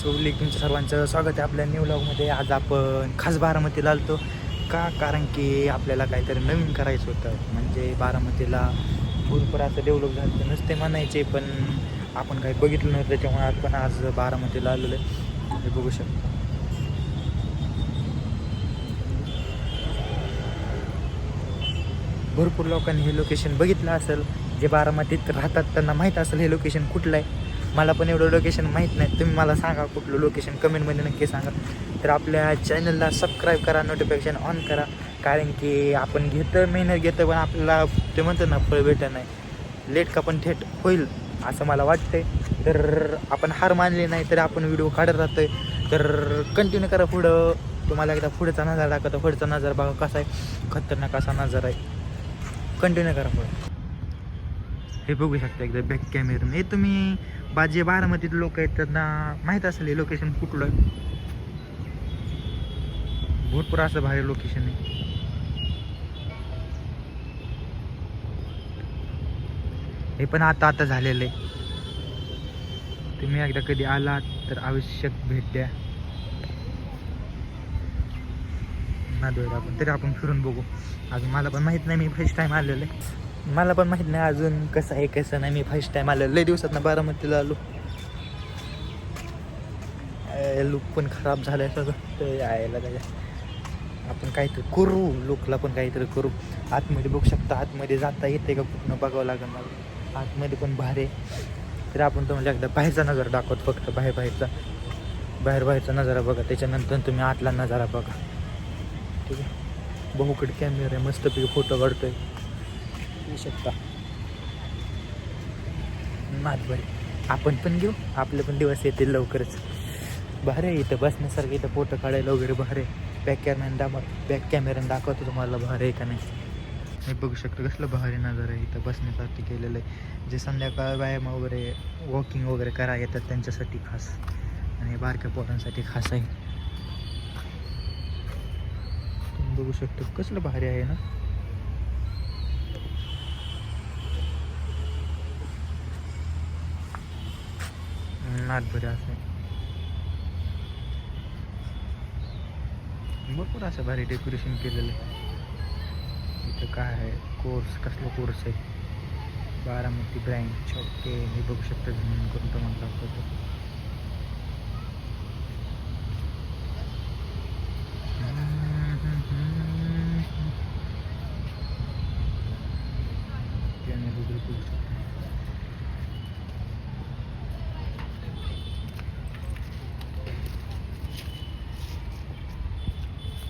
Public तुमचं सर्वांचं स्वागत आहे आपल्या न्यू ब्लॉगमध्ये आज आपण खास बारामतीला आलतो. का? कारण की आपल्याला काहीतरी नवीन करायचं होतं. म्हणजे बारामतीला भरपूर असं डेव्हलप झालं तर नुसते म्हणायचे पण आपण काही बघितलं नव्हतं त्याच्यामुळे आपण आज बारामतीला आलेलो आहे. बघू शकतो. भरपूर लोकांनी हे लोकेशन बघितलं असेल. जे बारामतीत राहतात त्यांना माहीत असेल हे लोकेशन कुठलं आहे. मला पण एवढं लोकेशन माहीत नाही. तुम्ही मला सांगा कुठलं लोकेशन कमेंटमध्ये नक्की सांगा. तर आपल्या चॅनलला सबस्क्राईब करा नोटिफिकेशन ऑन करा. कारण की आपण घेतं मेहनत घेतं पण आपल्याला ते म्हणतं ना फळ भेटत नाही. लेट का पण थेट होईल असं मला वाटतंय. तर आपण हार मानली नाही तर आपण व्हिडिओ काढत राहतोय. तर कंटिन्यू करा पुढं. तुम्हाला एकदा पुढचा नजर दाखवतो. पुढचा नजर बघा कसा आहे. खतरनाक असा नजर आहे. कंटिन्यू करा पुढं. हे बघू शकता एकदा बॅक कॅमेरून हे तुम्ही बा जे बारामतीत लोक आहेत त्यांना माहीत असेल हे लोकेशन कुठलं. आहे भरपूर असं भारी लोकेशन आहे. हे पण आता आता झालेलं आहे. तुम्ही एकदा कधी आलात तर आवश्यक भेट द्या. नांदेड आपण तरी आपण फिरून बघू. अजून मला पण माहीत नाही मी फर्स्ट टाईम आलेलं आहे. मला पण माहीत नाही अजून कसं आहे कसं नाही. मी फर्स्ट टाईम आलं. लय दिवसात ना बारामतीला आलो. लुक पण खराब झालं आहे सगळं. तर यायला काय आपण काहीतरी करू. लोकला पण काहीतरी करू. आतमध्ये बघू शकता. आतमध्ये जाता येते का पूर्ण बघावं लागणार आतमध्ये पण भारी आहे. तर आपण तुम्हाला एकदा बाहेरचा नजारा दाखवत फक्त. बाहेर बाहेरचा. बाहेर बाहेरचा नजारा बघा. त्याच्यानंतर तुम्ही आतला नजारा बघा. ठीक आहे? बहुकड कॅमेरा आहे. मस्तपैकी फोटो काढतोय. येऊ शकता. मात बरे. आपण पण घेऊ. आपले पण दिवस येतील लवकरच. भारी आहे इथं. बसण्यासारखं इथं फोटो काढायला वगैरे भारी आहे. बॅक कॅमेरा दाखव बॅक कॅमेऱ्याने दाखवतो तुम्हाला. भारी आहे का नाही? हे बघू शकतो कसलं भारी नजर आहे इथं. बसण्यासाठी केलेलं आहे. जे संध्याकाळ व्यायाम वगैरे वॉकिंग वगैरे करा येतात त्यांच्यासाठी खास. आणि बारक्या पोरांसाठी खास आहे. तुम्ही बघू शकतो कसलं भारी आहे ना. नात बरे असं भरपूर असं भारी डेकोरेशन केलेलं आहे इथं काय आहे कोर्स कसला कोर्स आहे बारामती ब्रँच ओके मी बघू शकता ज़मीन करून तुम्हाला दाखवतो त्याने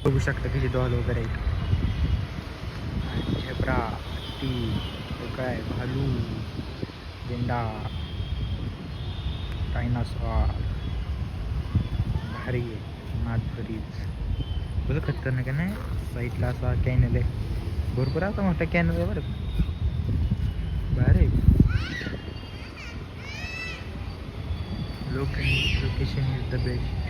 बघू शकता कशी डॉल वगैरे आहेत. झेब्रा ती काय भालू गेंडा डायनासॉर भारी आहे नागभरीच बघ खतरनाक आहे नाही साईडला असा कॅनल आहे. भरपूर असा मोठा कॅनल आहे बरं. भारी लोकेशन इज द बेस्ट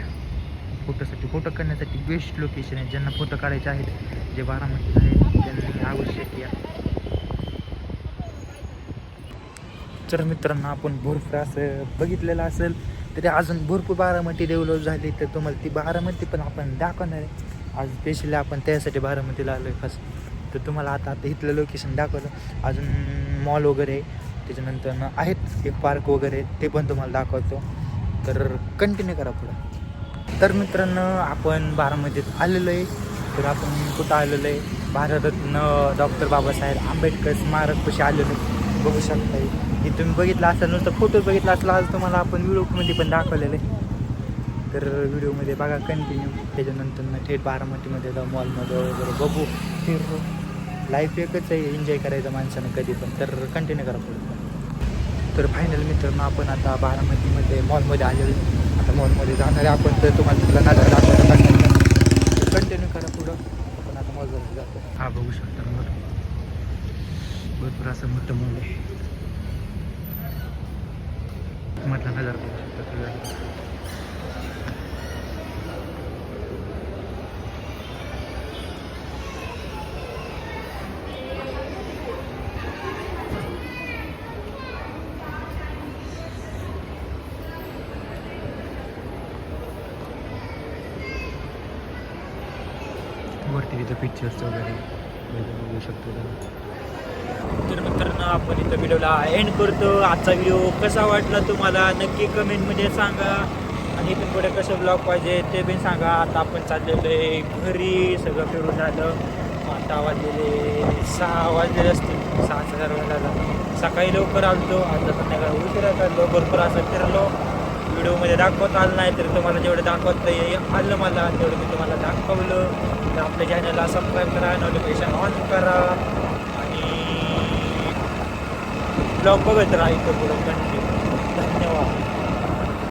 फोटोसाठी फोटो करण्यासाठी बेस्ट लोकेशन आहे ज्यांना फोटो काढायचे आहेत जे बारामतीत आहेत त्यांनी आवश्यक या तर मित्रांनो आपण भरपूर असं बघितलेलं असेल तरी अजून भरपूर बारामती डेव्हलप झाली तर तुम्हाला ती बारामती पण आपण दाखवणार आहे. आज स्पेशली आपण त्यासाठी बारामतीला आलो आहे खास तर तुम्हाला आता आता इथलं लोकेशन दाखवलं. अजून मॉल वगैरे त्याच्यानंतर आहेत एक पार्क वगैरे ते पण तुम्हाला दाखवतो. तर कंटिन्यू करा पुढं. तर मित्रांनो आपण बारामतीत आलेलो आहे तर आपण कुठं आलेलो आहे भारतरत्न डॉक्टर बाबासाहेब आंबेडकर स्मारक कशी आलेलो आहे बघू शकता हे तुम्ही बघितलं असेल नुसतं फोटो बघितला असला आज तुम्हाला आपण व्हिडिओमध्ये पण दाखवलेलं आहे तर व्हिडिओमध्ये बघा कंटिन्यू त्याच्यानंतर ना थेट बारामतीमध्ये जाऊ मॉलमध्ये वगैरे बघू. फिरू. लाईफ एकच आहे एन्जॉय करायचं माणसानं कधी पण. तर कंटिन्यू करा पुढे. तर फायनल मित्रांनो आपण आता बारामतीमध्ये मॉलमध्ये आलेलो आहे. मॉलमध्ये जाणार. आहे आपण तर तुम्हाला तिथला नजर दाखवायचा कंटिन्यू करा पुढं. आपण आता मॉलमध्ये जातो. हा बघू शकता. मग भरपूर असं मोठं मॉल आहे. मधला नजर बघू शकता. वरती तिथं पिक्चर्स वगैरे वगैरे बघू शकतो तर मित्रांनो आपण इथं व्हिडिओला एंड करतो. आजचा व्हिडिओ कसा वाटला तुम्हाला? नक्की कमेंटमध्ये सांगा. आणि इथून पुढे कसं ब्लॉग पाहिजे ते पण सांगा. आता आपण चाललेलो आहे घरी. सगळं फिरून झालं आता वाजलेले सहा वाजलेले असतील. सहा हजार वाजला सकाळी लवकर आलतो. आता संध्याकाळी उशिरा चाललो भरपूर असं फिरलो. व्हिडिओमध्ये दाखवत आलं नाही तर तुम्हाला जेवढं दाखवता ये आलं मला. तेवढं मी तुम्हाला दाखवलं. तर आपल्या चॅनलला सबस्क्राईब करा नोटिफिकेशन ऑन करा. आणि ब्लॉग बघत राहा इथं पुढं. कंटिन्यू धन्यवाद.